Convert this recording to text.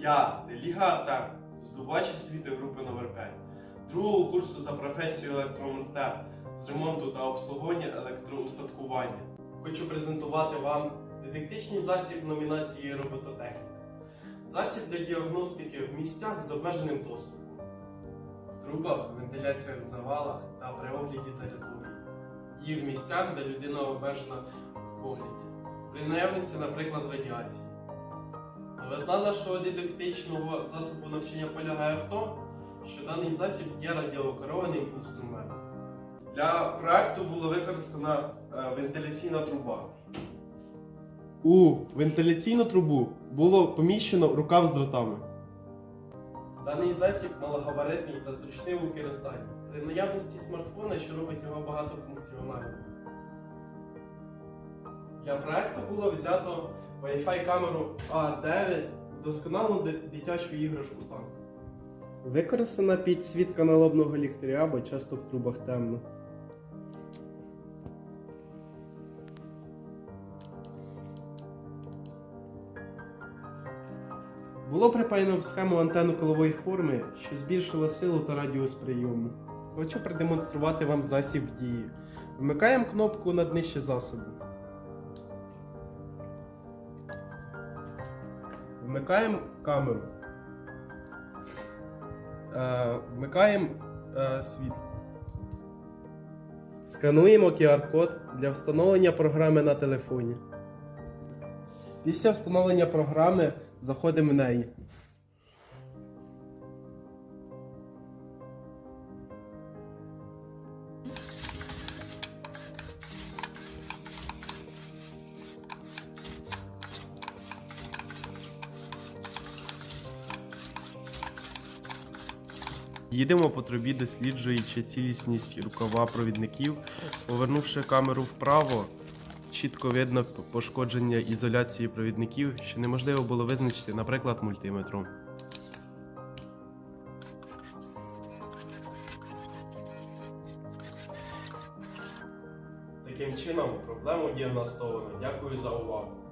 Я Деліга та здобувач освіти групи номер 5 другого курсу за професією електромонтер з ремонту та обслуговування електроустаткування. Хочу презентувати вам дидактичний засіб номінації робототехніка. Засіб для діагностики в місцях з обмеженим доступом, в трубах, вентиляціях завалах та при огляді території, і в місцях, де людина обмежена в огляді, при наявності, наприклад, радіації. Новизна нашого дидактичного засобу навчання полягає в тому, що даний засіб є радіокерованим інструментом. Для проекту була використана е, вентиляційна труба. У вентиляційну трубу було поміщено рукав з дротами. Даний засіб малогабаритний та зручний у використанні. При наявності смартфона, що робить його багатофункціональним. Для проекту було взято Wi-Fi камеру А9, досконалу дитячу іграшку танк. Використана підсвітка налобного ліхтаря, бо часто в трубах темно. Було припаяно в схему антенну колової форми, що збільшила силу та радіус прийому. Хочу продемонструвати вам засіб дії. Вмикаємо кнопку над нижче засобу. Вмикаємо камеру. Е, вмикаємо е, світло. Скануємо QR-код для встановлення програми на телефоні. Після встановлення програми заходимо в неї. Їдемо по трубі, досліджуючи цілісність рукава провідників. Повернувши камеру вправо, чітко видно пошкодження ізоляції провідників, що неможливо було визначити, наприклад, мультиметром. Таким чином, проблему діагностовано. Дякую за увагу.